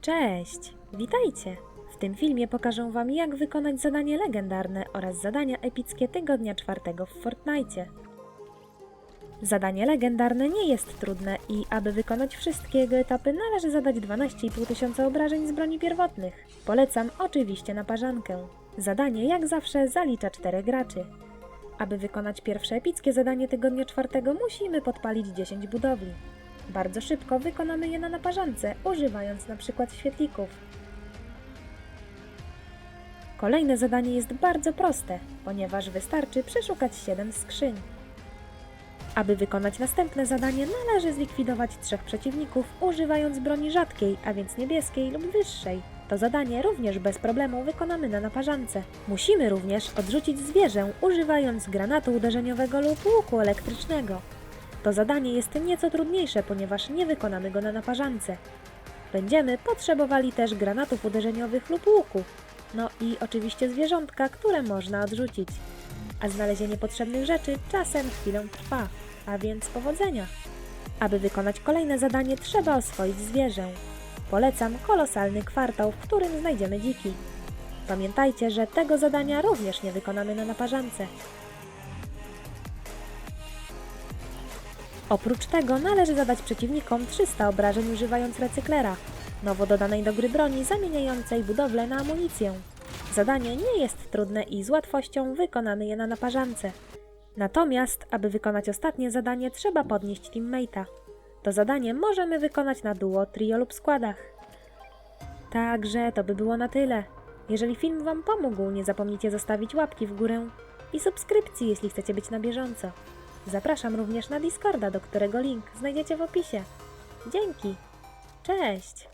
Cześć! Witajcie! W tym filmie pokażę Wam, jak wykonać zadanie legendarne oraz zadania epickie tygodnia czwartego w Fortnite. Zadanie legendarne nie jest trudne i aby wykonać wszystkie jego etapy należy zadać 12,5 tysiąca obrażeń z broni pierwotnych. Polecam oczywiście na parzankę. Zadanie jak zawsze zalicza 4 graczy. Aby wykonać pierwsze epickie zadanie tygodnia czwartego musimy podpalić 10 budowli. Bardzo szybko wykonamy je na naparzance, używając przykład świetlików. Kolejne zadanie jest bardzo proste, ponieważ wystarczy przeszukać 7 skrzyń. Aby wykonać następne zadanie, należy zlikwidować trzech przeciwników, używając broni rzadkiej, a więc niebieskiej lub wyższej. To zadanie również bez problemu wykonamy na naparzance. Musimy również odrzucić zwierzę, używając granatu uderzeniowego lub łuku elektrycznego. To zadanie jest nieco trudniejsze, ponieważ nie wykonamy go na naparzance. Będziemy potrzebowali też granatów uderzeniowych lub łuku. No i oczywiście zwierzątka, które można odrzucić. A znalezienie potrzebnych rzeczy czasem chwilę trwa, a więc powodzenia. Aby wykonać kolejne zadanie, trzeba oswoić zwierzę. Polecam kolosalny kwartał, w którym znajdziemy dziki. Pamiętajcie, że tego zadania również nie wykonamy na naparzance. Oprócz tego należy zadać przeciwnikom 300 obrażeń używając recyklera, nowo dodanej do gry broni zamieniającej budowlę na amunicję. Zadanie nie jest trudne i z łatwością wykonamy je na naparzance. Natomiast, aby wykonać ostatnie zadanie, trzeba podnieść teammate'a. To zadanie możemy wykonać na duo, trio lub składach. Także to by było na tyle. Jeżeli film Wam pomógł, nie zapomnijcie zostawić łapki w górę i subskrypcji, jeśli chcecie być na bieżąco. Zapraszam również na Discorda, do którego link znajdziecie w opisie. Dzięki. Cześć.